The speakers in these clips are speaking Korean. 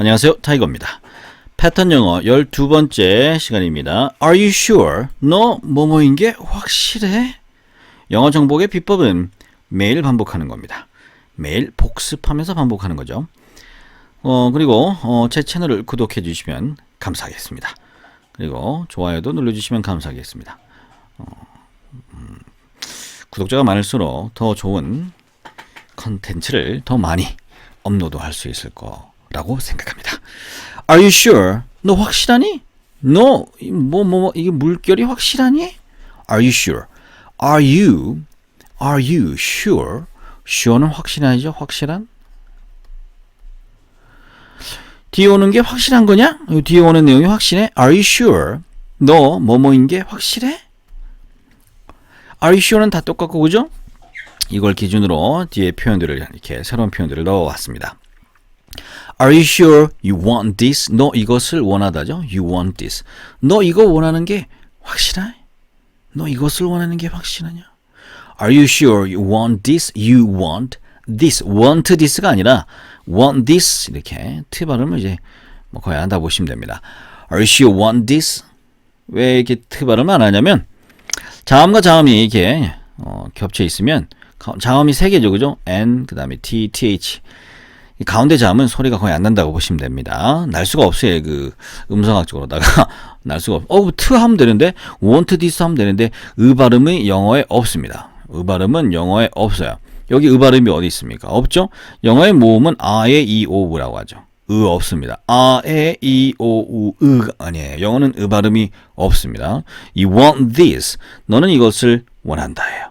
안녕하세요. 타이거입니다. 패턴 영어 12번째 시간입니다. Are you sure? 너 뭐뭐인 게 확실해? 영어 정복의 비법은 매일 반복하는 겁니다. 매일 복습하면서 반복하는 거죠. 어, 그리고 어, 제 채널을 구독해 주시면 감사하겠습니다. 그리고 좋아요도 눌러주시면 감사하겠습니다. 어, 음, 구독자가 많을수록 더 좋은 컨텐츠를 더 많이 업로드할 수 있을 거 라고 생각합니다. Are you sure? 너 확실하니? 너 뭐 뭐 뭐, 이게 물결이 확실하니? Are you sure? Are you Are you sure? sure는 확실하죠? 확실한? 뒤에 오는 게 확실한 거냐? 이 뒤에 오는 내용이 확실해? Are you sure? 너 뭐뭐인 게 확실해? Are you sure는 다 똑같고 그죠? 이걸 기준으로 뒤에 표현들을 이렇게 새로운 표현들을 넣어왔습니다. Are you sure you want this? 너 이것을 원하다죠? You want this. 너 이거 원하는 게 확실해? 너 이것을 원하는 게 확실하냐? Are you sure you want this? You want this. want this가 아니라 want this 이렇게 t 발음을 이제 뭐 거의 한다 보시면 됩니다. Are you sure you want this? 왜 이렇게 t 발음을 안 하냐면 자음과 자음이 이렇게 어, 겹쳐 있으면 가- 자음이 세 개죠, 그죠? N 그다음에 T, TH. 이 가운데 자음은 소리가 거의 안 난다고 보시면 됩니다. 날 수가 없어요. 그 음성학적으로다가 날 수가 없. 어, 트 하면 되는데 want 하면 되는데 의 발음이 영어에 없습니다. 의 발음은 영어에 없어요. 여기 의 발음이 어디 있습니까? 없죠? 영어의 모음은 아에 이 오우라고 하죠. 의 없습니다. 아 에 이 오우 의가 아니에요. 영어는 의 발음이 없습니다. 이 want this 너는 이것을 원한다예요.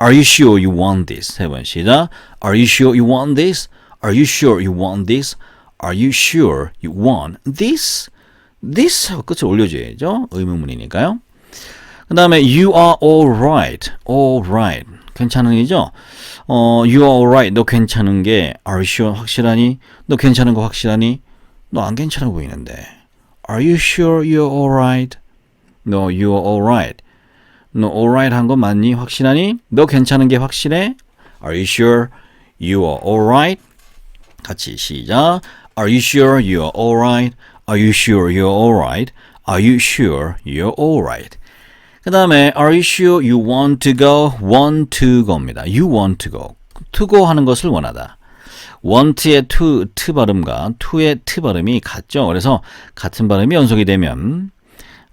Are you sure you want this? 세 번 시작. Are you sure you want this? Are you sure you want this? Are you sure you want this? This 끝을 올려줘야죠. 의문문이니까요. 그 다음에 you are alright. alright. 괜찮은 이죠? 어, you are alright. 너 괜찮은 게 are you sure 확실하니? 너 괜찮은 거 확실하니? 너 안 괜찮아 보이는데. Are you sure you're alright? No, you're alright. 너 alright 한 거 맞니? 확실하니? 너 괜찮은 게 확실해? Are you sure you are alright? 같이 시작. Are you sure you are alright? Are you sure you're alright? Are you sure you're alright? 그 다음에 Are you sure you want to go? Want to go입니다. You want to go. to go 하는 것을 원하다. want의 to, to 발음과 to의 to 발음이 같죠. 그래서 같은 발음이 연속이 되면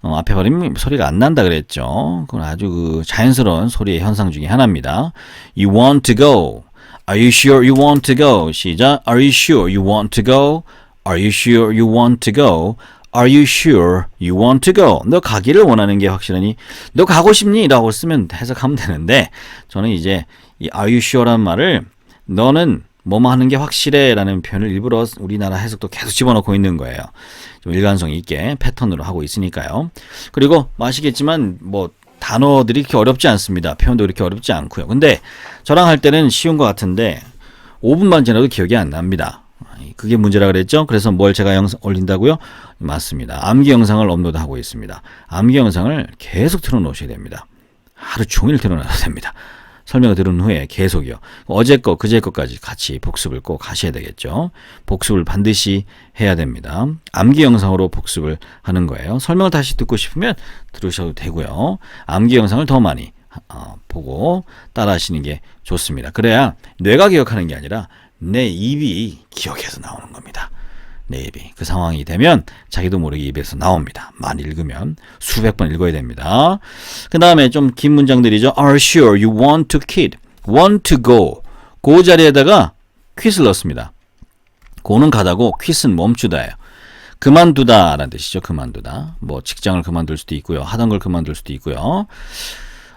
어, 앞에 발음이 소리가 안 난다 그랬죠. 그건 아주 그 자연스러운 소리의 현상 중에 하나입니다. You want to go. Are you sure you want to go? 시작. Are you sure you want to go? Are you sure you want to go? Are you sure you want to go? 너 가기를 원하는 게 확실하니? 너 가고 싶니? 라고 쓰면 해석하면 되는데 저는 이제 이 Are you sure라는 말을 너는 뭐뭐 하는 게 확실해 라는 표현을 일부러 우리나라 해석도 계속 집어넣고 있는 거예요. 좀 일관성 있게 패턴으로 하고 있으니까요. 그리고 뭐 아시겠지만 뭐 단어들이 이렇게 어렵지 않습니다. 표현도 이렇게 어렵지 않고요. 근데 저랑 할 때는 쉬운 것 같은데 5분만 지나도 기억이 안 납니다. 그게 문제라 그랬죠? 그래서 뭘 제가 영상 올린다고요? 맞습니다. 암기 영상을 업로드하고 있습니다. 암기 영상을 계속 틀어놓으셔야 됩니다. 하루 종일 틀어놔야 됩니다. 설명을 들은 후에 계속이요. 어제 거, 그제 거까지 같이 복습을 꼭 하셔야 되겠죠. 복습을 반드시 해야 됩니다. 암기 영상으로 복습을 하는 거예요. 설명을 다시 듣고 싶으면 들으셔도 되고요. 암기 영상을 더 많이 어, 보고 따라 하시는 게 좋습니다. 그래야 뇌가 기억하는 게 아니라 내 입이 기억해서 나오는 겁니다. 내 입이. 그 상황이 되면 자기도 모르게 입에서 나옵니다. 많이 읽으면 수백 번 읽어야 됩니다. 그 다음에 좀 긴 문장들이죠. Are sure you want to kid? Want to go. 그 자리에다가 퀴즈를 넣습니다. 고는 가다고 퀴즈는 멈추다예요. 그만두다라는 뜻이죠. 그만두다. 뭐 직장을 그만둘 수도 있고요. 하던 걸 그만둘 수도 있고요.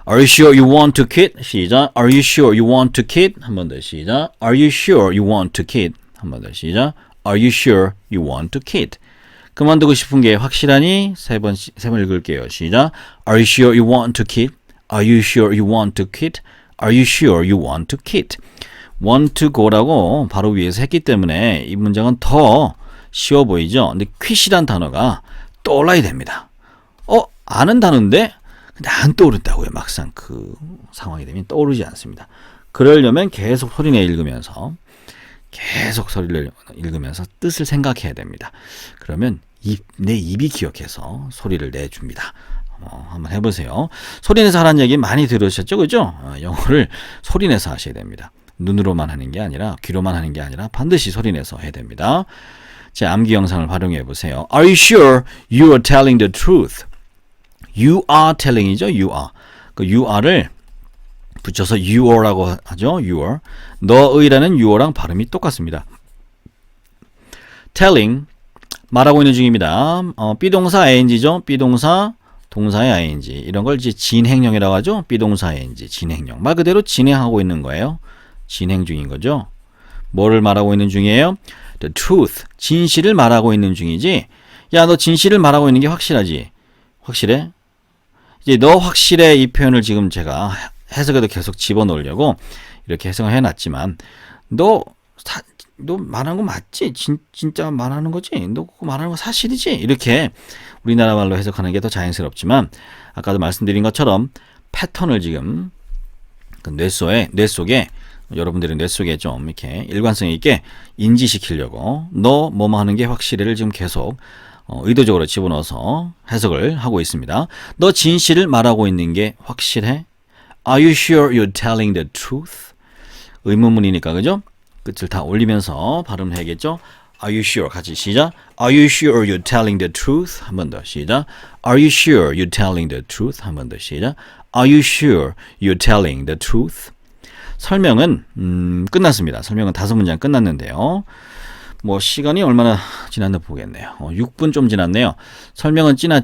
Are you sure you want to quit? 시작. Are you sure you want to quit? 한번 더 시작. Are you sure you want to quit? 한번 더 시작. Are you sure you want to quit? 그만두고 싶은 게 확실하니? 세 번, 세번 읽을게요. 시작. Are you sure you want to quit? Are you sure you want to quit? Are you sure you want to quit? want to go라고 바로 위에서 했기 때문에 이 문장은 더 쉬워 보이죠? 근데 quit이란 단어가 떠올라야 됩니다. 어, 아는 단어인데 근데 안 떠오른다고요. 막상 그 상황이 되면 떠오르지 않습니다. 그러려면 계속 소리내 읽으면서 계속 소리를 읽으면서 뜻을 생각해야 됩니다. 그러면 입, 내 입이 기억해서 소리를 내줍니다. 어, 한번 해보세요. 소리내서 하라는 얘기 많이 들으셨죠? 그죠? 어, 영어를 소리내서 하셔야 됩니다. 눈으로만 하는 게 아니라 귀로만 하는 게 아니라 반드시 소리내서 해야 됩니다. 제 암기 영상을 활용해 보세요. Are you sure you are telling the truth? You are telling이죠. You are. 그 you are를 붙여서 are라고 하죠. are. 너의라는 are랑 발음이 똑같습니다. telling 말하고 있는 중입니다. 어, 비동사 ing죠. 비동사 동사의 ing 이런 걸 이제 진행형이라고 하죠. 비동사 ing 진행형 말 그대로 진행하고 있는 거예요. 진행 중인 거죠. 뭐를 말하고 있는 중이에요? The truth 진실을 말하고 있는 중이지. 야 너 진실을 말하고 있는 게 확실하지? 확실해? 이제 너 확실해 이 표현을 지금 제가 해석에도 계속 집어넣으려고 이렇게 해석을 해놨지만 너, 사, 너 말하는 거 맞지? 진, 진짜 말하는 거지? 너 그거 말하는 거 사실이지? 이렇게 우리나라 말로 해석하는 게 더 자연스럽지만 아까도 말씀드린 것처럼 패턴을 지금 그뇌 속에 뇌 속에 여러분들의 뇌 속에 좀 이렇게 일관성 있게 인지시키려고 너 뭐뭐 하는 게 확실해를 지금 계속 어, 의도적으로 집어넣어서 해석을 하고 있습니다. 너 진실을 말하고 있는 게 확실해? Are you sure you're telling the truth? 의문문이니까 그죠? 끝을 다 올리면서 발음을 해야겠죠? Are you sure? 같이 시작. Are you sure you're telling the truth? 한 번 더 시작. Are you sure you're telling the truth? 한 번 더 시작. Are you sure you're telling the truth? 설명은 음, 끝났습니다. 설명은 다섯 문장 끝났는데요. 뭐 시간이 얼마나 지났나 보겠네요. 어, 6분 좀 지났네요. 설명은 지나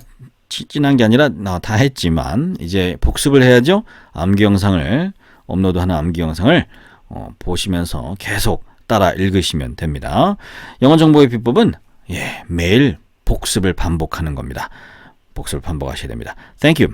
지- 지난 게 아니라 나다 했지만 이제 복습을 해야죠. 암기 영상을 업로드하는 암기 영상을 어, 보시면서 계속 따라 읽으시면 됩니다. 영어 정보의 비법은 예, 매일 복습을 반복하는 겁니다. 복습을 반복하셔야 됩니다. Thank you.